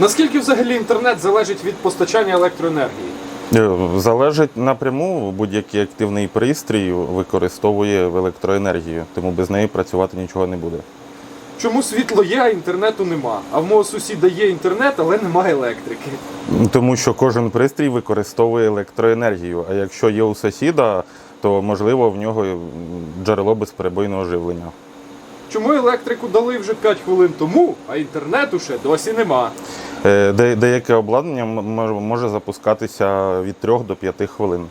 Наскільки взагалі інтернет залежить від постачання електроенергії? Е, Залежить напряму, будь-який активний пристрій використовує електроенергію, тому без неї працювати нічого не буде. Чому світло є, а інтернету нема? А в мого сусіда є інтернет, але немає електрики. Тому що кожен пристрій використовує електроенергію. А якщо є у сусіда, то можливо в нього джерело безперебойного живлення. Чому електрику дали вже 5 хвилин тому, а інтернету ще досі нема? Е, де- Деяке обладнання може запускатися від 3 до 5 хвилин.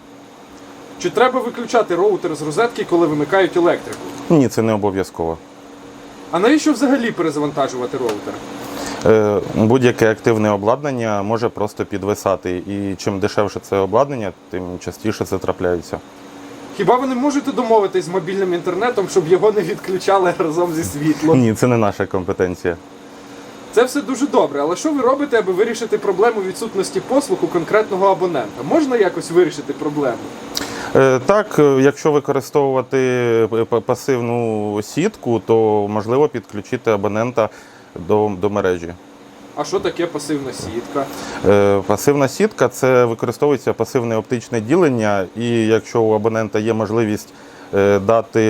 Чи треба виключати роутер з розетки, коли вимикають електрику? Ні, це не обов'язково. А навіщо взагалі перезавантажувати роутер? Е, Будь-яке активне обладнання може просто підвисати, і чим дешевше це обладнання, тим частіше це трапляється. Хіба ви не можете домовитись з мобільним інтернетом, щоб його не відключали разом зі світлом? Ні, це не наша компетенція. Це все дуже добре, але що ви робите, аби вирішити проблему відсутності послуг у конкретного абонента? Можна якось вирішити проблему? Е, Так, е, якщо використовувати п- пасивну сітку, то можливо підключити абонента до, до мережі. А що таке пасивна сітка? Е, Пасивна сітка це використовується пасивне оптичне ділення, і якщо у абонента є можливість е, дати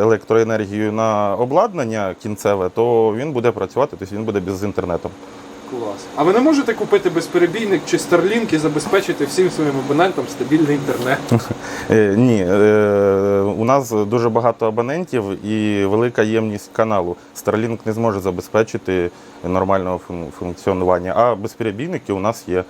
електроенергію на обладнання кінцеве, то він буде працювати, тобто він буде без інтернету. Клас. А ви не можете купити безперебійник чи Starlink і забезпечити всім своїм абонентам стабільний інтернет? Е, Ні, е, у нас дуже багато абонентів і велика ємність каналу. Starlink не зможе забезпечити нормального функціонування, а безперебійники у нас є.